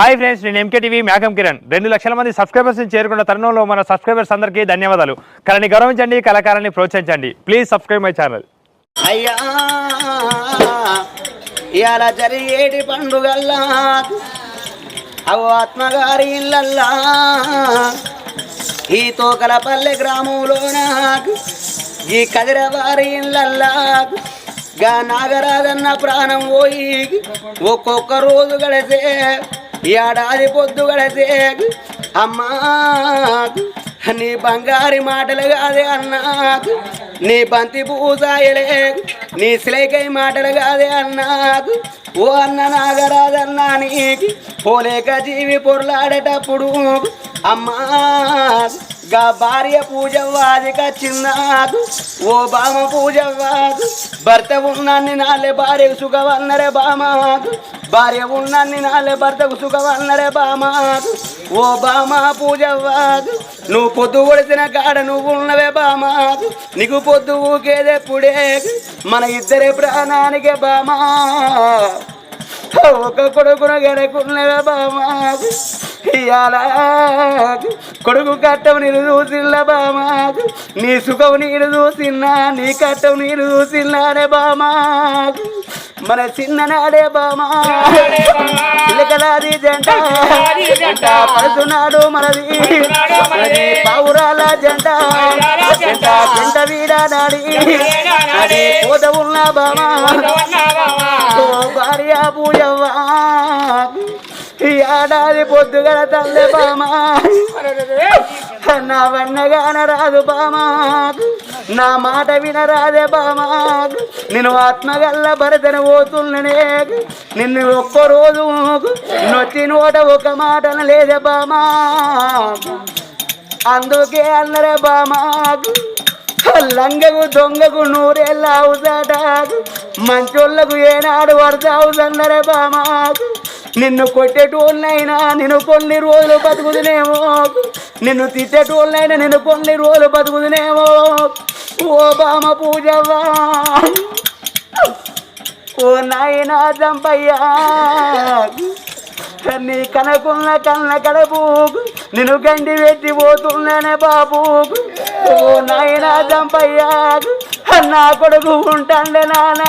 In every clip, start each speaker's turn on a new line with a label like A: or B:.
A: Hi friends నేను MKTV మేఘం కిరణ్. రెండు లక్షల మంది సబ్స్క్రైబర్స్ చేరుకున్న తరుణంలో మన సబ్స్క్రైబర్స్ అందరికీ ధన్యవాదాలు. కళని గౌరవించండి కళాకారాన్ని ప్రోత్సహించండి. Please subscribe my channel.
B: అయ్యా ఇవాళ జరిగేటి పండుగల్లా అవు ఆత్మగారి ఇళ్ళల్లా ఈ తోకలపల్లె గ్రామంలోన ఈ కదిరవారి ఇళ్ళల్లా గా నాగరాజన్న ప్రాణం పోయి ఒక్కొక్క రోజు గడితే ఏడాది పొద్దు గడితే? అమ్మా నీ బంగారి మాటలు కాదే అన్నా. నీ బంతి పూసాయలే నీ సిలైకై మాటలు కాదే అన్నాకు ఓ అన్న నాగరాజన్నా నీకి పోలేక జీవి పొరలాడేటప్పుడు అమ్మా గా భార్య పూజ వాదికొచ్చిందాకు ఓ బామ పూజ వాదు భర్త ఉన్నాన్ని నాలే భార్య సుఖవన్నరే బామాకు భార్య ఉన్నాన్ని నాలే భర్తకు సుఖవన్నరే బామాకు. ఓ బామా పూజ నువ్వు పొద్దు కొడిసిన కాడ నువ్వు ఉన్నవే బామాకు. నీకు పొద్దు ఊకేదెప్పుడే మన ఇద్దరి ప్రాణానికే బామా ఒక కొడుకున గడకున్నవే బామా ఇయాల కొడుకు కట్టం నీరు చూసిల్ల బామాకు. నీ సుఖం నీరు చూసిన్నా నీ కట్టం నీరు చూసిన్నానే బామా మన చిన్ననాడే బామా. పిల్లకలాది జంట. పడుతున్నాడు మనది. పావురాల జంట. జంట. అది పోత ఉన్న బామా. భార్య పూజవ్వా. ఈ ఏడాది పొద్దుగల తల్లే బామా. నా వన్నగాన రాదు బామా. నా మాట వినరాదే బామా. నేను ఆత్మగల్ల భరతన పోతున్ననే నిన్ను ఒక్క రోజు నొచ్చి నోట ఒక మాటన లేదే బామా. అందుకే అన్నరే బామాకు లంగకు దొంగకు నూరేళ్ళ అవుతాట మంచోళ్ళకు ఏనాడు వరదావుదన్నరే బామాకు నిన్ను కొట్టేటోళ్ళైనా నిన్ను కొన్ని రోజులు బతుకుదునేమో. నిన్ను తిట్టేటోళ్ళైనా నిన్ను కొన్ని రోజులు బతుకుదునేమో. ఓ బామ పూజవా ఓ నాయనా చంపయ్యా నీ కనకున్న కన్న కడపు నిన్ను గండి పెట్టి పోతున్నానే బాబు. ఓ నాయనా జంపయ్యా నా కొడుకు ఉంటాండే నానా.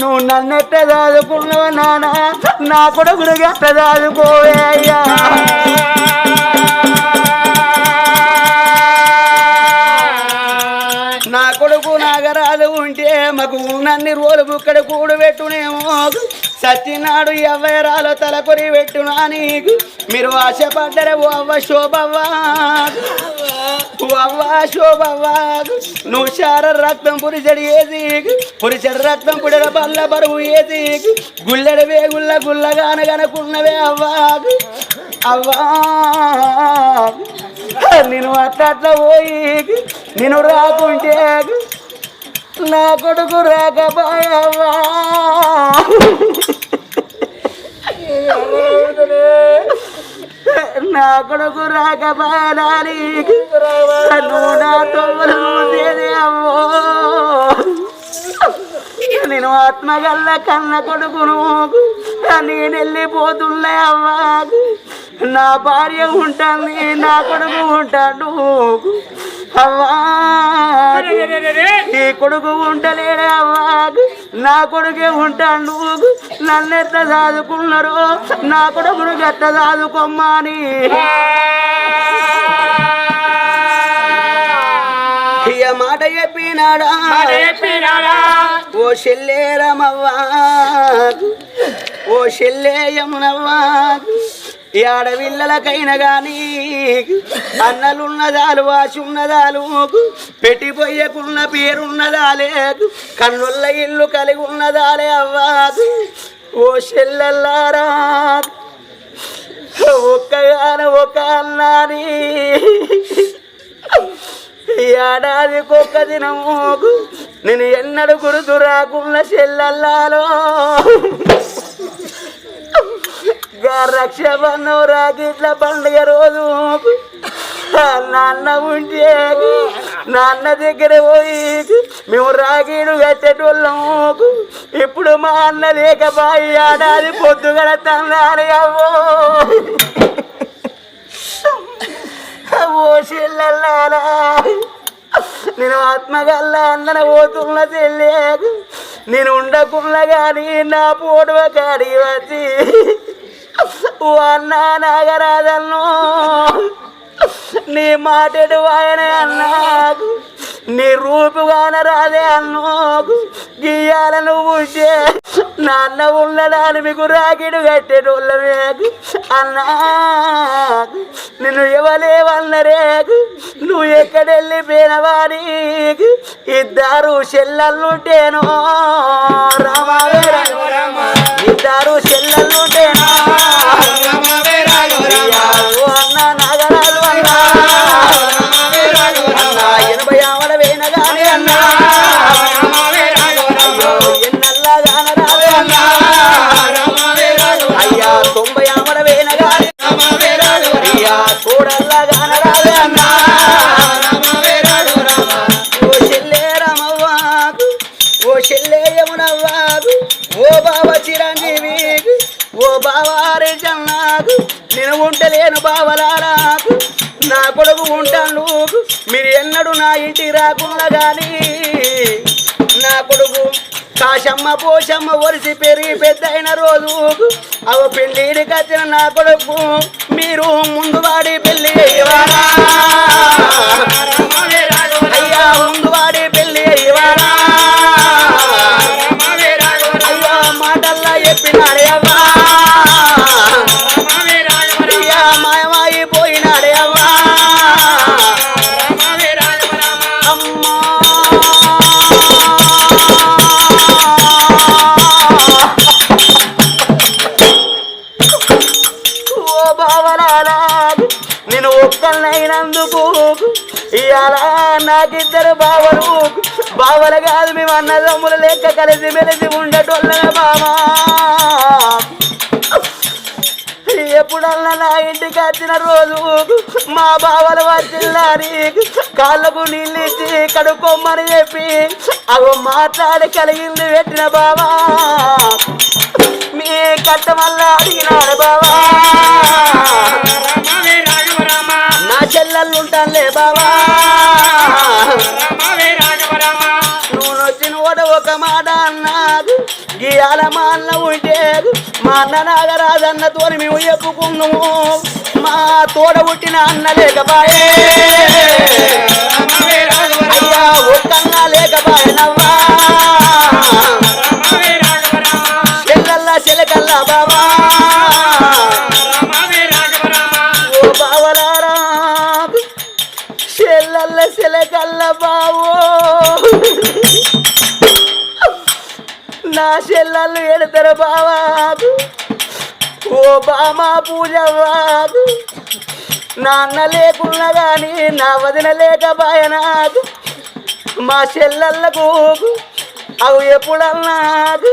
B: నువ్వు నన్నెట్ట దాదుకున్నావు నానా? నా కొడుకును గట్ట దాదుకోవే అయ్యా? నా కొడుకు నాగరాజు ఉంటే మాకు నన్ని రోజులు ఇక్కడ కూడబెట్టునేమో సత్యనాడు ఎవ్వరాలో తలకొని పెట్టునా నీకు. మీరు ఆశపడ్డరే ఓ అవ్వ శోభవ్వా. ఓ అవ్వ శోభవ్వా. నువ్వు చార రక్తం పురిచడి ఏది పురిచడి రక్తం పుడిన బల్ల బరువు ఏది గుల్లెడ వేగుల్ల గుల్లగాన గనకున్నవే అవ్వా. అవ్వా. నేను అట్లా పోయి నేను రాకుంటే నా కొడుకు రాకపోయావా? నా కొడుకు రాకపోయాలి నువ్వు నా తోలు అమ్మో నేను ఆత్మగల్ల కన్న కొడుకును నేను వెళ్ళిపోతున్నా అవ్వా? నా భార్య ఉంటుంది నా కొడుకు ఉంటాడు. అవ్వా ఈ కొడుకు ఉండలేడే అవ్వా. నా కొడుకే ఉంటాడు. నన్నెట్ట చదువుకున్నారు నా కొడుకును చదువుకోమ్మని ఇక మాట చెప్పినాడా? ఓ చెల్లేరమవ్వా. ఓ చెల్లేయమునవ్వా. ఈ ఆడవిల్లలకైనా గాని అన్నలున్నదాలు వాసున్నదాలు పెట్టిపోయకున్న పేరున్నదాలే కన్నుల్ల ఇల్లు కలిగి ఉన్నదాలే అవ్వా ఓ చెల్లెల్లారా. ఒక్కగాన ఒక అన్నాని. ఏడాదికి ఒక్క దినము నేను ఎన్నడు గురుతు రాకున్న చెల్లెల్లాలో. గా రాగిట్ల పండుగ రోజు. నాన్న ఉంటే నాన్న దగ్గర పోయి మేము రాగీడు కట్టేటోళ్ళము ఇప్పుడు మా అన్న లేకపోయి ఏడాది పొద్దుగల తన్నాడు అవ్వో. ఓ చెల్లెల్లారా నేను ఆత్మగల్ల అందన పోతున్న చెల్లేకు నేను ఉండకుండా కానీ నా పోటువ కాడి వచ్చి ఓ అన్న నాగరాజన్ను. నీ మాటడు ఆయన అన్నాకు. నీ రూపుగాన రాదే అన్నోకు. గీయాల నువ్వు ఉంటే నాన్న ఉన్నదాని మీకు రాకిడు కట్టేటోళ్ళ రేకు అన్నా నిన్ను ఇవ్వలేవన్నరేకు నువ్వు ఎక్కడెళ్ళి పోయినవాడికి ఇద్దరు చెల్లల్లుంటేనో రామా. ఇద్దరు చెల్లెళ్ళుంటేనో. నేను బావలారా. నా కొడుకు ఉంటాను మీరు ఎన్నడూ నా ఇంటి రాకుండా గాని. నా కొడుకు కాశమ్మ పోషమ్మ ఒరిసి పెరిగి పెద్దయిన రోజు. అవ పెళ్ళిడికి వచ్చిన నా కొడుకు. మీరు ముందు వాడి పెళ్ళి ఒక్కళ్ళైనందుకు ఇలా నాకిద్దరు బావలు. బావలు కాదు మేము అన్నదమ్ములు లెక్క కలిసి మెలిసి ఉండటోళ్ళ బావా ఎప్పుడల్లా నా ఇంటికి వచ్చిన రోజు మా బావల వచ్చిల్లారి కాళ్ళకు నీళ్ళిచ్చి కడుక్కోమని చెప్పి అవి మాట్లాడి కలిగింది పెట్టిన బావా. మీ కట్టమల్లా అడిగినాడు బావా. కూడా ఒక మాట అన్నాడు. గీయాల మా అన్న ఉంటే మా అన్న నాగరాజన్నతో మేము చెప్పుకున్నాము. మా తోడ పుట్టిన అన్న లేకపాయే. అయ్యా ఒక్కన్నా లేకపాయనవ్వా నా చెల్లెళ్ళు ఎడతారు బావాకు ఓ బామా పూజవ్వాకు నాన్న లేకున్నా కానీ నా వదిన లేకపాయ నాకు మా చెల్లెళ్ళకు అవి ఎప్పుడన్నాకు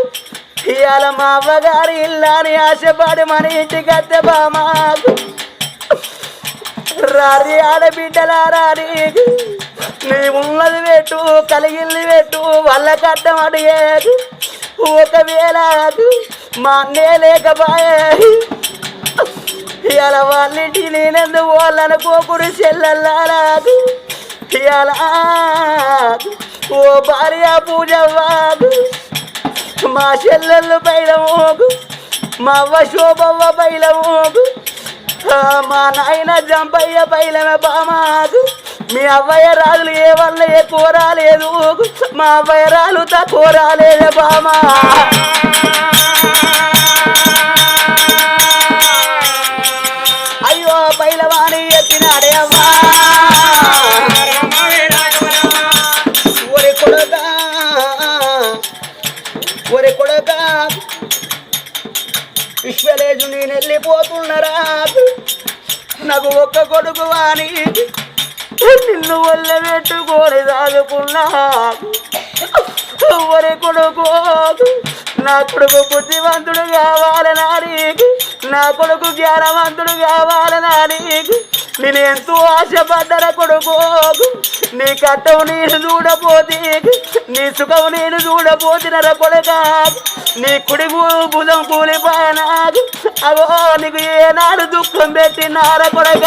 B: ఇవాళ మా అవ్వగారి ఇల్లాని ఆశపడి మన ఇంటికి అత్తే బామాకు రారి ఆడబిడ్డలారా నీకు నీ ఉన్నది పెట్టు కలిగిల్లి పెట్టు వాళ్ళ కట్టం అడిగేది. ఒకవేళ మా అన్నే లేకపాయే ఇవాళ వాళ్ళింటి నేనెందు వాళ్ళనుకోకుడు చెల్లెల్లారాకు ఇవాళ ఓ భార్య పూజవ్వాకు మా చెల్లెళ్ళు బయలమోకు మా అవ్వ శోభవ్వ పైన ఆ, మా నాయన జంపయ్య బయలమే బామాకు మీ అవ్వయ్య రాజులు ఏ వల్ల ఏ రాలేదు మా అవ్వయ్య రాలు తక్కువ రాలేదు బామా. పెట్టుకొని ఎవరి కొడుకు నా కొడుకు బుద్ధివంతుడు కావాలి నీకు నా కొడుకు జ్ఞానవంతుడు కావాలి నీకు నేను ఎంతో ఆశపడ్డర కొడుకు నీ కట్టవు నేను చూడపోతే నీ సుఖం నేను చూడపోతినర కొడుక. నీ కుడి భుజం కూలిపోయినాగు అగో నీకు ఏనాడు దుఃఖం పెట్టినార కొడక.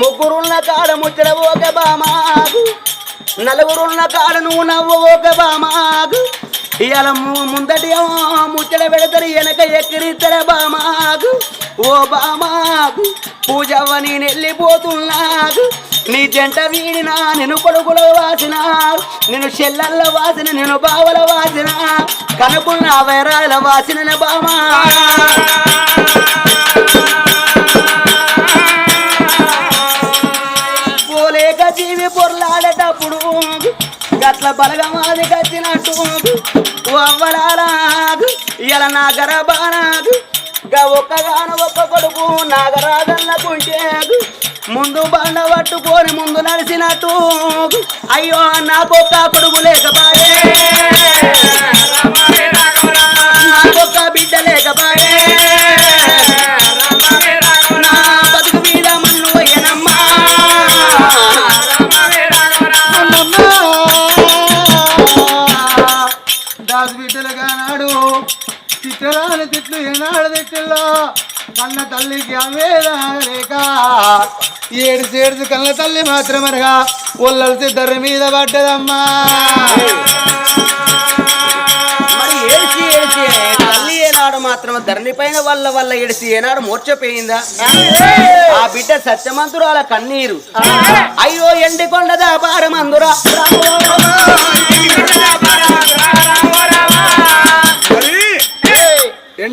B: ముగ్గురున్న కాడ ముచ్చట ఓక బామాగు నలుగురున్న కాడ నువ్వు నవ్వు ఓక బామాగు ఇవాళ ముందటి ముచ్చట పెడతారు వెనక ఎక్కిరిద్దర బామాగు ఓ బామాకు పూజవ్వ నేను వెళ్ళిపోతున్నాగు నీ జంట వీడినా నేను కొడుకుల వాసిన. నేను చెల్లెళ్ళ వాసిన నేను బావల వాసిన. కనుకున్న వైరాల వాసిన బామా. పోలేక జీవి పొర్లాడేటప్పుడు గట్ల బలగమాది కచ్చినట్టు అవ్వరాదు ఇలా నా గరబానాదు గా ఒక్కగాను ఒక్క కొడుకు నాగరాజన్నకుంటే ముందు బండ పట్టుకొని ముందు నడిచినట్టు. అయ్యో నాకొక్క కొడుకు లేకపాయే. నాకొక్క బిడ్డ లేకపాయే.
C: దాసు తిట్టరాని తిట్లు ఏనాడు తిట్టిల్లో? కన్న తల్లికి అవేదాలేక ఏడు ఏడుసి కళ్ళ తల్లి మాత్రమనగా ఒల్లలసి ధర మీద పడ్డదమ్మా.
B: మరి ఏడిచి ఏడిచి తల్లి ఏనాడు మాత్రం ధరణి పైన వల్ల వల్ల ఏడిసి ఏనాడు మోర్చపోయిందా ఆ బిడ్డ సత్యమంతురాల కన్నీరు. అయ్యో ఎండి కొండదా
D: అందురా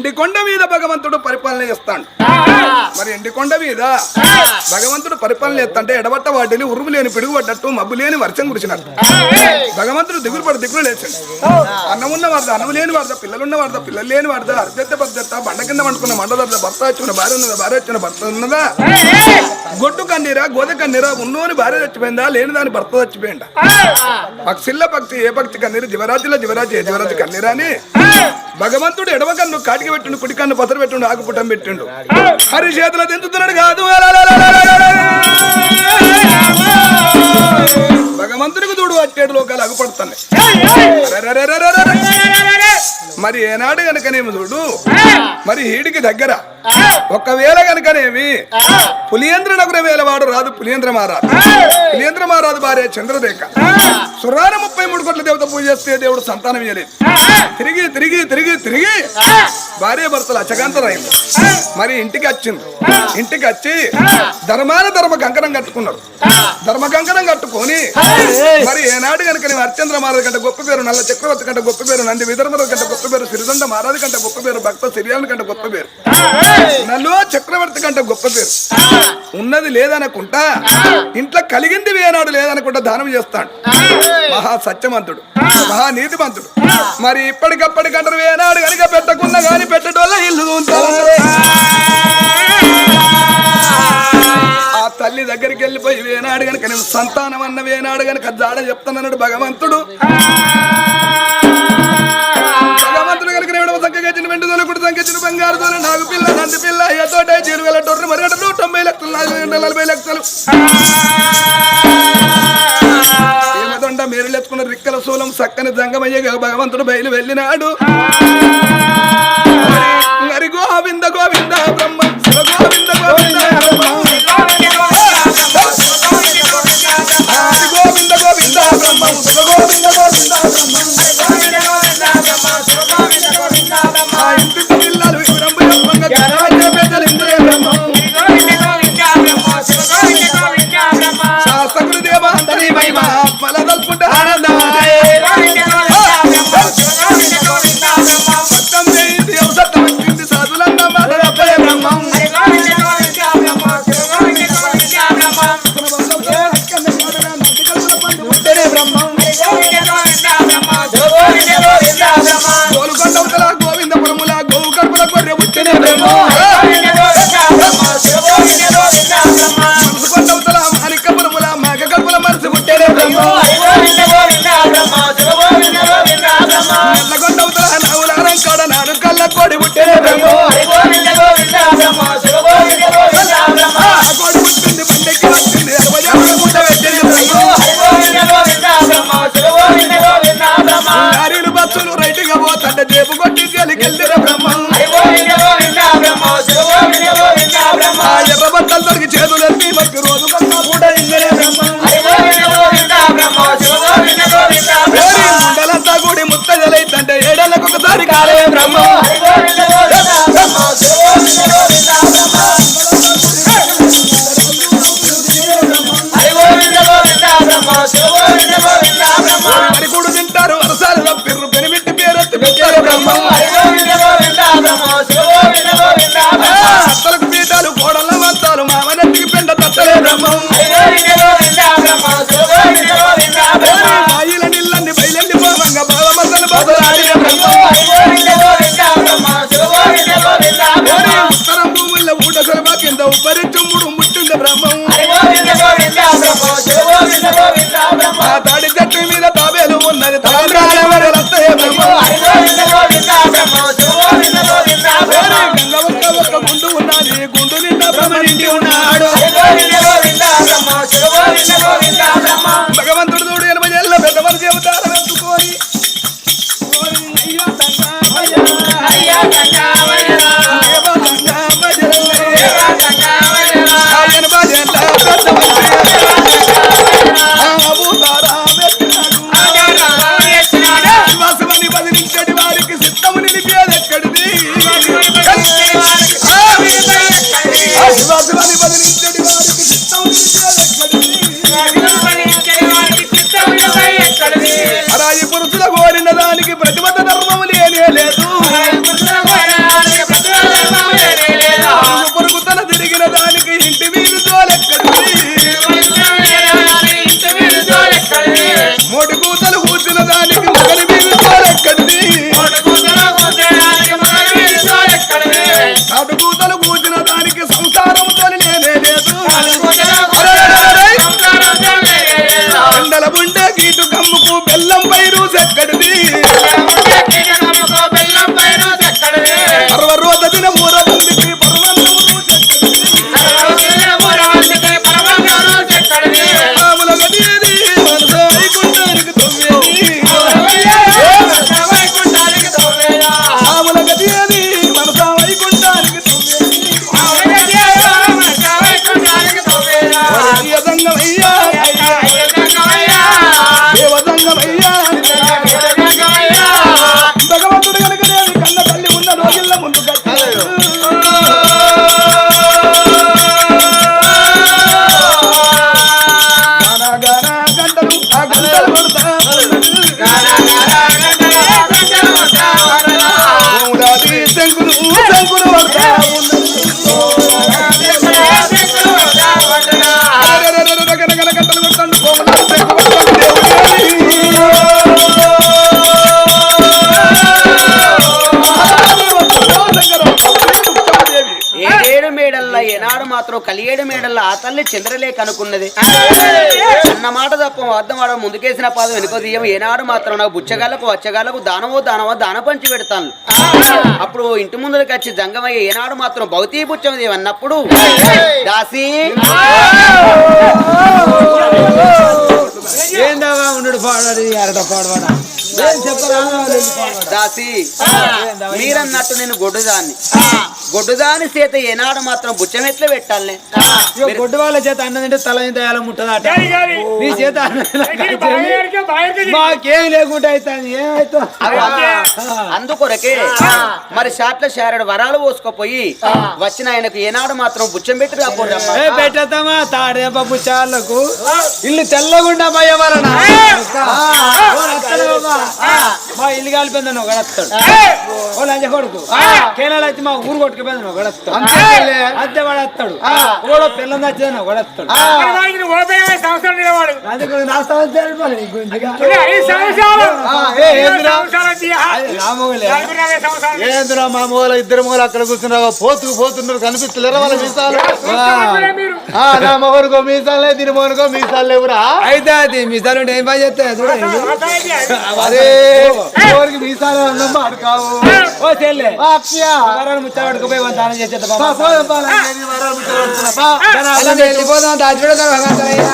D: ఎండికొండ మీద భగవంతుడు పరిపాలన చేస్తాడు. మరి ఎండికొండ మీద భగవంతుడు పరిపాలన చేస్తుంటే ఎడబట్ట వాటిని ఉరుము లేని పిడుగు పడ్డట్టు మబ్బు లేని వర్షం కురిచినట్టు భగవంతుడు దిగులు పడి దిగులు లేచాడు. అన్నం ఉన్న వారద అన్నం లేని వారద పిల్లలున్న వారద పిల్లలు లేని వారద అర్ధత్త పద్ధత బండ కింద వండుకున్న మండల భర్త వచ్చిన భార్య ఉన్నదా భార్య వచ్చిన భర్త ఉన్నదా? గొడ్డు కన్నీరా గోద కన్నీరా ఉన్నోని భార్య చచ్చిపోయిందా లేని దాని భర్త చచ్చిపోయిందా? పక్షిల్ల పక్షి ఏ పక్షి కన్నీరు? జీవరాశిలో జీవరాశి ఏ జీవరాశి కన్నీరా అని భగవంతుడు ఎడమ కన్ను కాటికి పెట్టిండు కుడి కన్ను పసరు పెట్టిండు ఆకుపుటం పెట్టిండు. హరి చేతులు దించుతున్నాడు కాదు. భగవంతునికి చూడు అట్టేడు లోకాలు అగుపడుతున్నాయి. మరి ఏనాడు గనకనేమి చూడు? మరి హీడికి దగ్గర. ఒకవేళ గనకనేమి పులియంద్ర నగర వేలవాడు రాదు పులియంద్ర మారాదు పులియంద్ర మారాదు భార్య చంద్రరేఖ. సురాన ముప్పై మూడు కోట్ల దేవత పూజ చేస్తే దేవుడు సంతానం ఇవ్వలేదు తిరిగి తిరిగి తిరిగి తిరిగి భార్య భర్తలు అచకాంతరైంది మరి ఇంటికి వచ్చింది. ఇంటికి వచ్చి ధర్మాన ధర్మ కంకణం కట్టుకున్నారు. ధర్మ కంకణం కట్టుకొని మరి ఏనాడు కనుక నేను అర్చంద్ర మహారాజు కంటే గొప్ప పేరు నల్ల చక్రవర్తి కంటే గొప్ప పేరు నంది విధర్మరాజు కంటే గొప్ప పేరు సిరిదండ మహారాజు కంటే గొప్ప పేరు భక్త సిరియాల కంటే గొప్ప పేరు. నల్లో చక్రవర్తి కంటే గొప్ప పేరు. ఉన్నది లేదనుకుంటా ఇంట్లో కలిగింది ఏనాడు లేదనుకుంటా దానం చేస్తాడు. మహా సత్యవంతుడు మహా నీతిమంతుడు. మరి ఇప్పటికప్పటికంటారు ఏనాడు కనుక పెట్టకున్నా గాని పెట్టడం ఇల్లు దూంతారు. ఆ తల్లి దగ్గరికి వెళ్ళిపోయి వేనాడు గనక నేను సంతానం అన్న వేనాడు గనక జాడ చెప్తానన్నాడు భగవంతుడు. భగవంతుడు గనక నేను సంఖ్య వెండి వెంట దొరకుడు బంగారు దొర నాగు పిల్ల నంది పిల్ల అయ్యతోటే జీరు వేల టొర్రు మరి తొంభై లక్షలు నాలుగు గంటల నలభై లక్షలు. ఏమదండ మేరులెత్తుకున్న రిక్కల శూలం సక్కని జంగమయ్య భగవంతుడు బయలు వెళ్ళినాడు.
E: bye
D: bye காலே பிரம்மம் ఏడు కలియేడు ఆ తల్లి చంద్రలేఖ అనుకున్నది. అన్న మాట తప్ప అర్థం వాడ ముందుకేసిన పాదం వెనుక దియ్యం ఏనాడు మాత్రం నాకు బుచ్చగాళ్ళకు వచ్చగాళ్ళకు దానవో దానవో దాన పంచి పెడతాను. అప్పుడు ఇంటి ముందరికి వచ్చి జంగమయ్య ఏనాడు మాత్రం భౌతీ బుచ్చం అన్నప్పుడు దాసి!
C: ఏందవా ఉండడు పాడాలి అరట పాడవాడా?
D: దాసి మీరన్నట్టు నేను గొడ్డుదాన్ని. గొడ్డుదాని చేత ఏనాడు మాత్రం బుచ్చం ఎట్లా పెట్టాలి
C: గొడ్డు వాళ్ళ చేత అన్నం తింటే తల దయాల ముట్టదాట. నీ చేత మాకేం లేకుండా అవుతుంది
D: అందుకొరకే మరి షాట్ల షారెడు వరాలు పోసుకపోయి వచ్చిన ఆయనకు ఏనాడు మాత్రం బుచ్చం పెట్టి రాకూడదమ్మా
C: ఏ పెట్టేద్దామా తాడే బాబు చాలకు ఇల్లు తెల్లగుండా పోయే వలన మా ఇల్లు కాలిపోయిందని ఒక ఓ లంచ కొడుకు. కేనాలు అయితే మా ఊరు కొట్టుకుపోయిందని ఒక వస్తాడు. అద్దె వాడు వస్తాడు. ఒకడో పిల్లం నచ్చిందని ఒక అందుకు నా ఏందిరా?
F: మా మూల ఇద్దరు మూల అక్కడ కూర్చున్నావా పోతుకు పోతున్నారు కనిపిస్తలేరా వాళ్ళ మీసాలు? నా మొగరుకో మీసాలు లేదు దీని మొగనుకో మీసాలు లేవురా?
C: అయితే అది మీ సార్ ఉంటే ఏం పని చేస్తాయి చూడండి
F: అరే ఎవరికి మీసాలు అన్నమ్మా అడకావు
C: ఓ చెల్లె.
F: అక్కయ్య
C: వరాలు వాళ్ళ దానం చేసేద్దాం బాబా. వెళ్ళిపోదాం భగవంతుడయ్యా.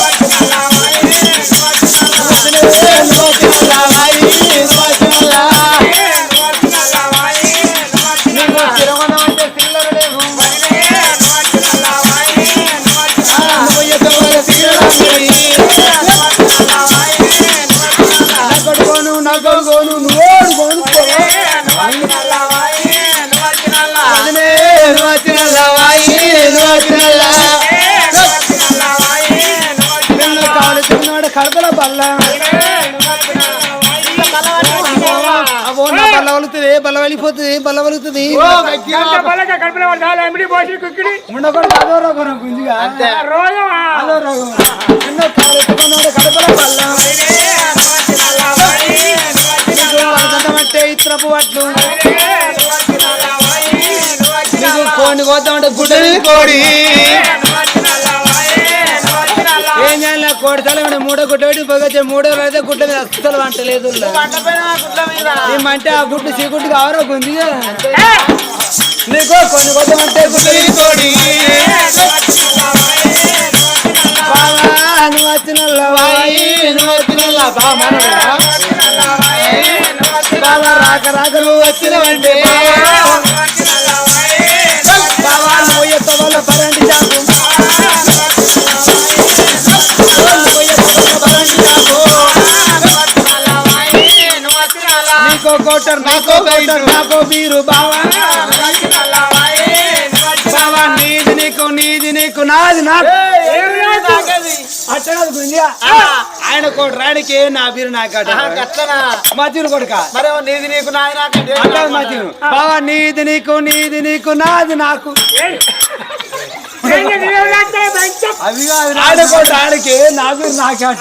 C: బల్ల అవో నా బల్ల వలుతుంది బల్ల వెళ్ళిపోతుంది బల్ల వలుతుంది
G: కడుపులో వాడు చాలా ఎంబడి పోసి కుక్కిడి.
C: ఉండకూడదు అదో రోగం గుంజిగా
G: రోజమా
C: అదో. రోగం నిన్ను కాలు ఎత్తుకున్నాడు కడపల బల్ల. అంటే ఇత్రపు వడ్లు నీకు కోడిని కోద్దామంటే గుడ్డని కోడి. ఏం చేయాలి? కోడి తల మీద మూడో గుడ్డ పెట్టి పొగచ్చే మూడో అయితే గుడ్ల మీద అస్సలు వంటలేదు ఏమంటే ఆ గుడ్డు సీగుడ్డు కావరా గుంది నీకు కొన్ని నువ్వు నువ్వు మనవడా? బావ రాక రాక నువ్వు వచ్చినవంటే కోటర్ నాకో కోటర్ నాకో బీరు బావా. బావా నీది నీకు నీది నీకు నాది నాకు. అట్టగా ఆయన కోటి రాడికి నా బీరు నాకట కొడుక.
F: మరేమో నీది నీకు నాది
C: బావా నీకు నీది నీకు నాది నాకు.
F: అవి కాదు
C: ఆడ కోటి రాడికి నా బీరు నాకట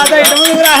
C: అదే ఇటు ముందుకు రా